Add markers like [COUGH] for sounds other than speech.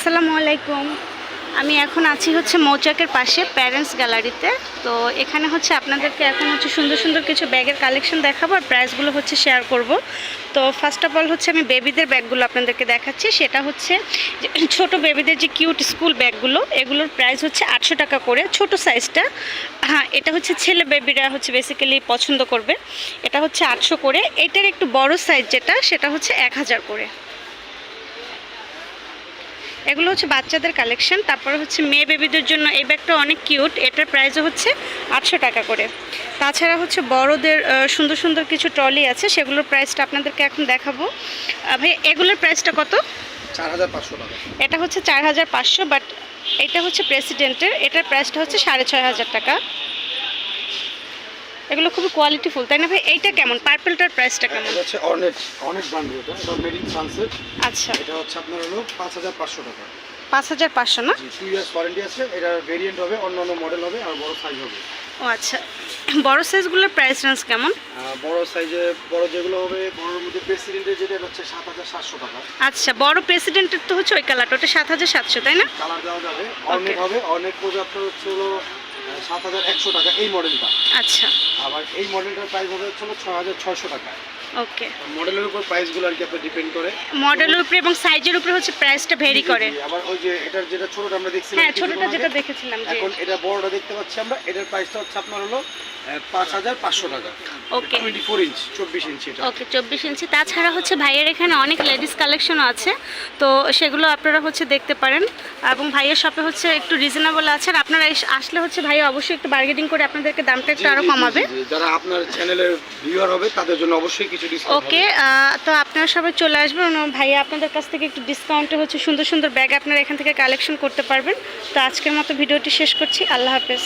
আসসালামু আলাইকুম। আমি এখন আছি হচ্ছে মৌচাকের পাশে প্যারেন্টস গ্যালারিতে। তো এখানে হচ্ছে আপনাদেরকে এখন হচ্ছে সুন্দর সুন্দর কিছু ব্যাগের কালেকশন দেখাবো আর প্রাইসগুলো হচ্ছে শেয়ার করব। তো ফার্স্ট অফ অল হচ্ছে আমি বেবিদের ব্যাগগুলো আপনাদেরকে দেখাচ্ছি। সেটা হচ্ছে [CLEARS THROAT] ছোট বেবিদের যে কিউট স্কুল ব্যাগগুলো, এগুলোর প্রাইস হচ্ছে আটশো টাকা করে। ছোট সাইজটা হ্যাঁ এটা হচ্ছে ছেলে বেবিরা হচ্ছে বেসিক্যালি পছন্দ করবে। এটা হচ্ছে আটশো করে। এটার একটু বড় সাইজ যেটা, সেটা হচ্ছে এক হাজার করে। এগুলো হচ্ছে বাচ্চাদের কালেকশন তারপরে হচ্ছে মেয়ে বেবিদের জন্য এই ব্যাগটা অনেক কিউট এটার প্রাইসও হচ্ছে আটশো টাকা করে। তাছাড়া হচ্ছে বড়দের সুন্দর সুন্দর কিছু ট্রলি আছে সেগুলোর প্রাইসটা আপনাদেরকে এখন দেখাবো। ভাই এগুলোর প্রাইসটা কত? চার হাজার পাঁচশো এটা হচ্ছে চার হাজার পাঁচশো বাট এটা হচ্ছে প্রেসিডেন্টের এটার প্রাইসটা হচ্ছে সাড়ে ছয় হাজার টাকা। এগুলো খুবই কোয়ালিটিফুল তাই না ভাই? এইটা কেমন? পার্পেলটার প্রাইসটা কেমন? এটা হচ্ছে অনেক অনেক ব্র্যান্ড এটা। এটা মেড ইন সানসেট আচ্ছা। এটা হচ্ছে আপনার হলো পাঁচ হাজার পাঁচশো টাকা। পাঁচ হাজার পাঁচশো না? জি টু ইয়ার্স ওয়ারেন্টি আছে। এটার ভেরিয়েন্ট হবে অন্য অন্য মডেল হবে আর বড় সাইজ হবে। ও আচ্ছা। বড় সাইজগুলোর প্রাইস রেঞ্জ কেমন? বড় সাইজে বড় যেগুলো হবে বড়র মধ্যে প্রেসিডেন্টের যেটা হচ্ছে সাত হাজার সাতশো টাকা। আচ্ছা বড় প্রেসিডেন্টের তো হচ্ছে ওই কালারটা ওটা সাত হাজার সাতশো তাই না? কালার দেওয়া যাবে। অনেক হবে অনেক আপনার হচ্ছে হলো সাত হাজার একশো টাকা এই মডেলটা। আচ্ছা। আবার এই মডেলটার প্রাইস হবে হচ্ছে ছয় হাজার ছয়শো টাকা। ওকে। মডেলের উপর প্রাইসগুলো আর কি আপনার ডিপেন্ড করে। মডেলের উপরে এবং সাইজের উপরে হচ্ছে প্রাইসটা ভেরি করে। আবার ওই যে এটার যেটা ছোটটা আমরা দেখছিলাম হ্যাঁ ছোটটা যেটা দেখেছিলাম যে এখন এটা বড়টা দেখতে পাচ্ছি আমরা এটার প্রাইসটা হচ্ছে আপনার হলো পাঁচ হাজার পাঁচশো টাকা। ওকে। টোয়েন্টি ফোর ইঞ্চ চব্বিশ ইঞ্চি এটা। ওকে চব্বিশ ইঞ্চি তাছাড়া হচ্ছে ভাইয়ের এখানে অনেক লেডিস কালেকশনও আছে তো সেগুলো আপনারা হচ্ছে দেখতে পারেন। এবং ভাইয়ের শপে হচ্ছে একটু রিজনেবল আছে আর আপনারা আসলে হচ্ছে ভাই অবশ্যই একটু বার্গেনিং করে আপনাদেরকে দামটা একটু আরও কমাবে। যারা আপনার চ্যানেলের ভিউয়ার হবে তাদের জন্য অবশ্যই ওকে তো আপনারা সবাই চলে আসবেন। ভাইয়া আপনাদের কাছ থেকে একটু ডিসকাউন্টে হচ্ছে সুন্দর সুন্দর ব্যাগ আপনারা এখান থেকে কালেকশন করতে পারবেন। তো আজকের মতো ভিডিওটি শেষ করছি। আল্লাহ হাফেজ।